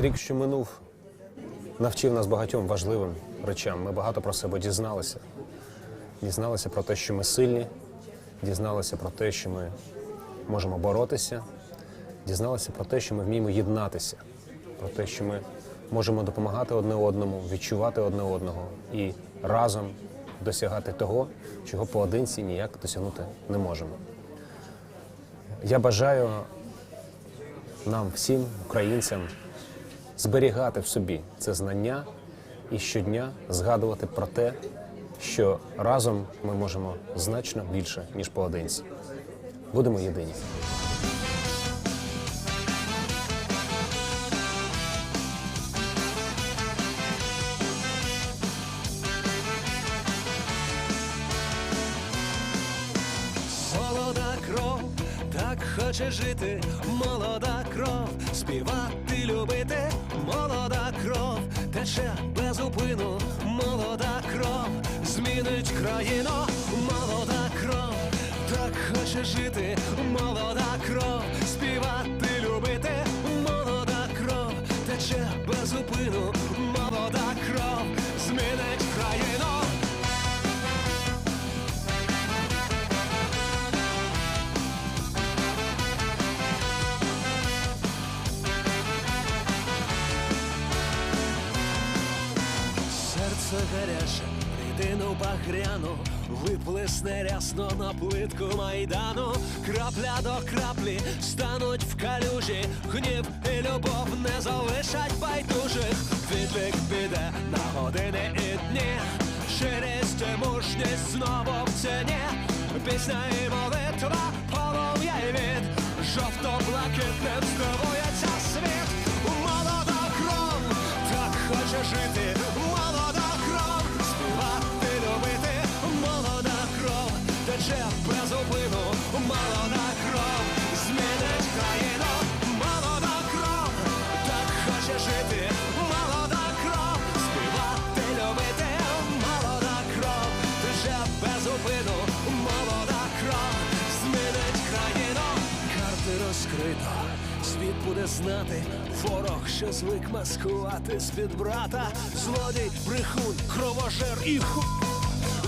Рік, що минув, навчив нас багатьом важливим речам. Ми багато про себе дізналися. Дізналися про те, що ми сильні, дізналися про те, що ми можемо боротися, дізналися про те, що ми вміємо єднатися, про те, що ми можемо допомагати одне одному, відчувати одне одного і разом досягати того, чого поодинці ніяк досягнути не можемо. Я бажаю нам всім, українцям, зберігати в собі це знання і щодня згадувати про те, що разом ми можемо значно більше, ніж поодинці. Будемо єдині. Хоче жити, молода кров, співати, любити, молода кров, тече без упину, молода кров, змінить країну, молода кров, так хоче жити, молода кров, співати, гаряче, рідину багряну, виплесне рясно на плитку майдану, крапля до краплі стануть в калюжі, гнів і любов не залишать байдужих. Відлік піде на години і дні, щирість мужність знову в ціні, пісня і молитва, полум'я і від, жовто-блакитним здивується знати, ворог, що звик маскувати з-під брата, злодій, брехун, кровожер і ху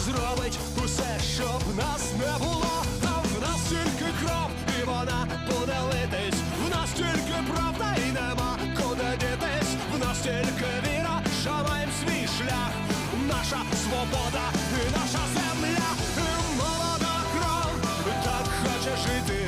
зробить усе, щоб нас не було. А в нас тільки кров, і вона буде литись. В нас тільки правда і нема куди дітись. В нас тільки віра, що маємо свій шлях. Наша свобода і наша земля. І молода кров, так хоче жити.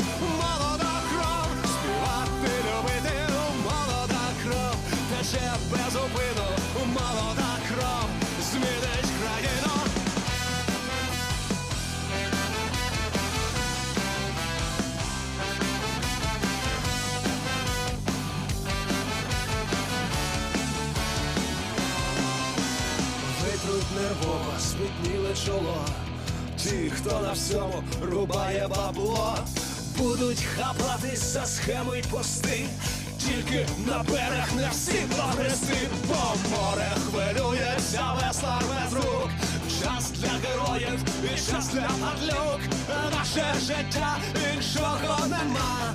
Спітніле чоло. Ті, хто на всьому рубає бабло, будуть хапатись за схеми й пости. Тільки на берег не всі прогрести, бо море хвилюється весла без рук. Час для героїв і час для падлюк. Наше життя іншого нема.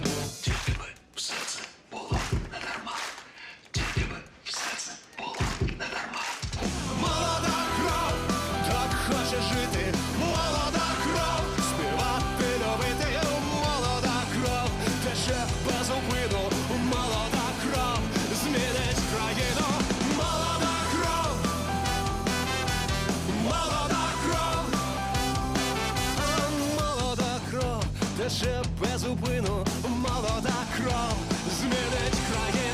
зупину молода кров змінить країну.